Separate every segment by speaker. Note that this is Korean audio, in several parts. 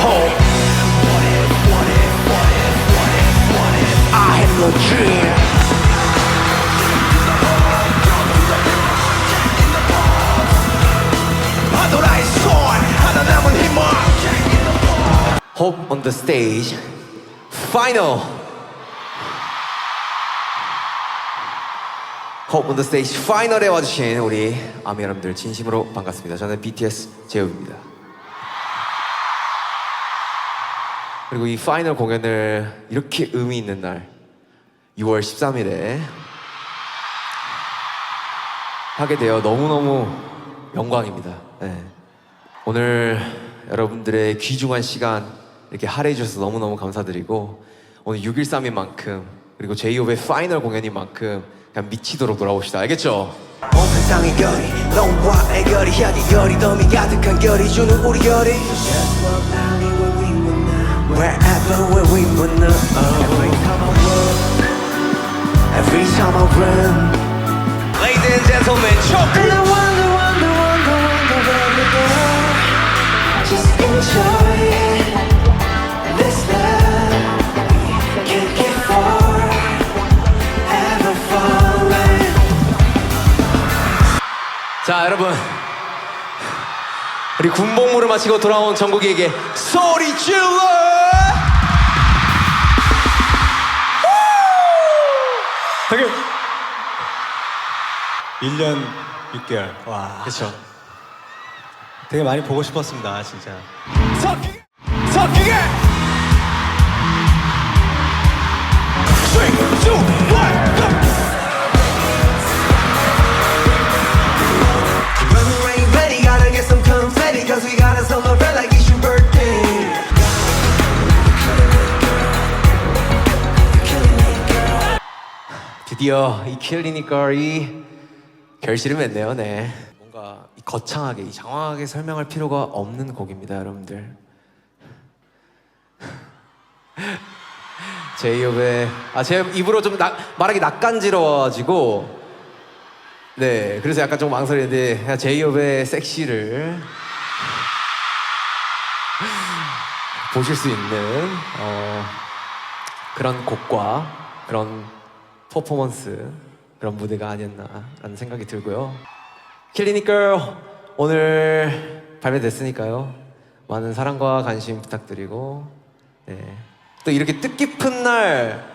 Speaker 1: home. I had no dream. 바도라의 손 하나 남은 힘을 Hope on the stage Final Hope on the stage 파이널에 와주신 우리 아미 여러분들 진심으로 반갑습니다 저는 BTS 제우입니다 그리고 이 파이널 공연을 이렇게 의미 있는 날 6월 13일에 하게 되어 너무너무 영광입니다. 네. 오늘 여러분들의 귀중한 시간 이렇게 할애해 주셔서 너무너무 감사드리고 오늘 6.13인 만큼 그리고 제이홉의 파이널 공연인 만큼 그냥 미치도록 돌아봅시다. 알겠죠?
Speaker 2: 온 세상의 결이 너와 애결이 향기 결이 덤이 가득한 결이 주는 우리 결이 Wherever where we now Every time I run Every time I run
Speaker 1: Ladies and gentlemen, choke! 우리 군복무를 마치고 돌아온 전국에게 소리 질러!
Speaker 3: 되게 1년 6개월. 와.
Speaker 1: 그렇죠.
Speaker 3: 되게 많이 보고 싶었습니다, 진짜.
Speaker 1: 섞이게! 섞이게! 3, 2, 1, 드디어 이 킬리니컬이 결실을 맺네요, 네. 뭔가 이 거창하게, 이 장황하게 설명할 필요가 없는 곡입니다, 여러분들. 제이홉의 아, 제 입으로 좀 나, 말하기 낯간지러워가지고 네, 그래서 약간 좀 망설이는데 제이홉의 섹시를 보실 수 있는 어, 그런 곡과 그런 퍼포먼스 그런 무대가 아니었나라는 생각이 들고요. 킬리니컬 오늘 발매됐으니까요. 많은 사랑과 관심 부탁드리고 네. 또 이렇게 뜻깊은 날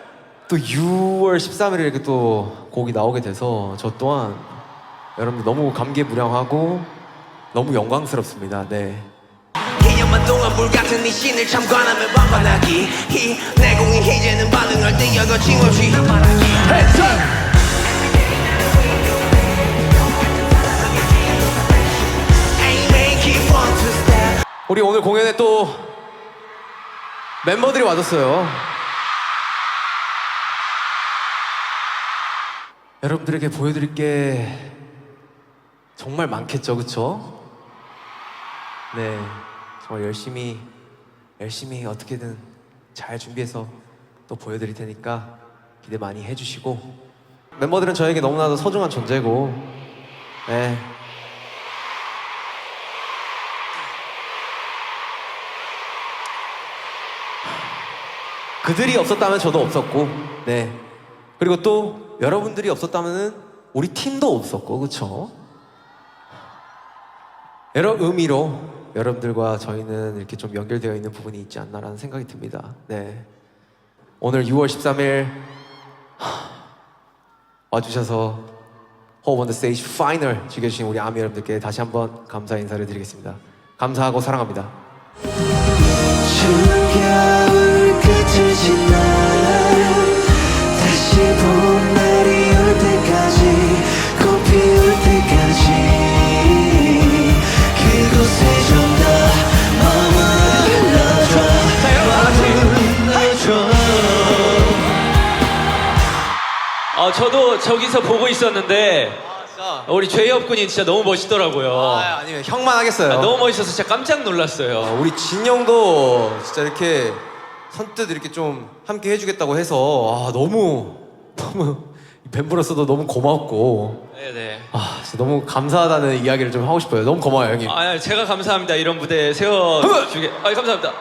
Speaker 1: 또 6월 13일에 이렇게 또 곡이 나오게 돼서 저 또한 여러분들 너무 감개무량하고 너무 영광스럽습니다. 네.
Speaker 2: 2년만 동안 물 같은 네 신을 참관하며 반반하기 이 내공이 이제는 반응할 때 여거 징없이 말하기
Speaker 1: 우리 오늘 공연에 또 멤버들이 와줬어요. 여러분들에게 보여드릴 게 정말 많겠죠, 그쵸? 네, 정말 열심히, 열심히 어떻게든 잘 준비해서 또 보여드릴 테니까 기대 많이 해주시고 멤버들은 저에게 너무나도 소중한 존재고, 네, 그들이 없었다면 저도 없었고, 네. 그리고 또 여러분들이 없었다면 우리 팀도 없었고, 그쵸? 여러 의미로 여러분들과 저희는 이렇게 좀 연결되어 있는 부분이 있지 않나라는 생각이 듭니다. 네. 오늘 6월 13일 와주셔서 호흡 온더 스테이지 파이널 즐겨주신 우리 아미 여러분들께 다시 한번 감사 인사를 드리겠습니다. 감사하고 사랑합니다.
Speaker 2: 겨울 끝을 지나 다시 봄
Speaker 4: 아, 저도 저기서 보고 있었는데 아, 우리 죄엽 군이 진짜 너무 멋있더라고요.
Speaker 1: 아, 아니면 형만 하겠어요.
Speaker 4: 아, 너무 멋있어서 진짜 깜짝 놀랐어요.
Speaker 1: 아, 우리 진영도 진짜 이렇게 선뜻 이렇게 좀 함께 해주겠다고 해서 아 너무 너무 뱀브로서도 너무 고맙고
Speaker 2: 네네.
Speaker 1: 아 진짜 너무 감사하다는 이야기를 좀 하고 싶어요. 너무 고마워요 형님.
Speaker 2: 아, 제가 감사합니다. 이런 무대 세워 주게. 아, 감사합니다.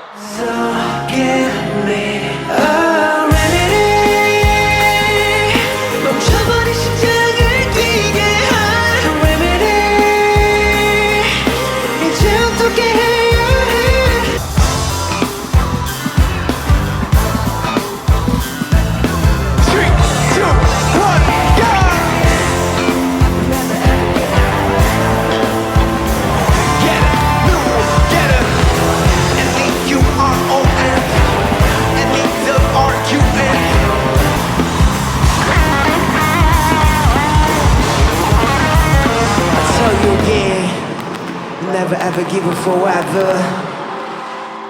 Speaker 5: never ever give up forever.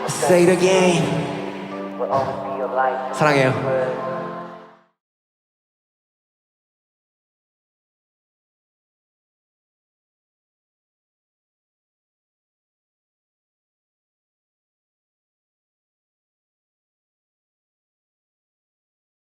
Speaker 5: Say it again.
Speaker 1: 사랑해요.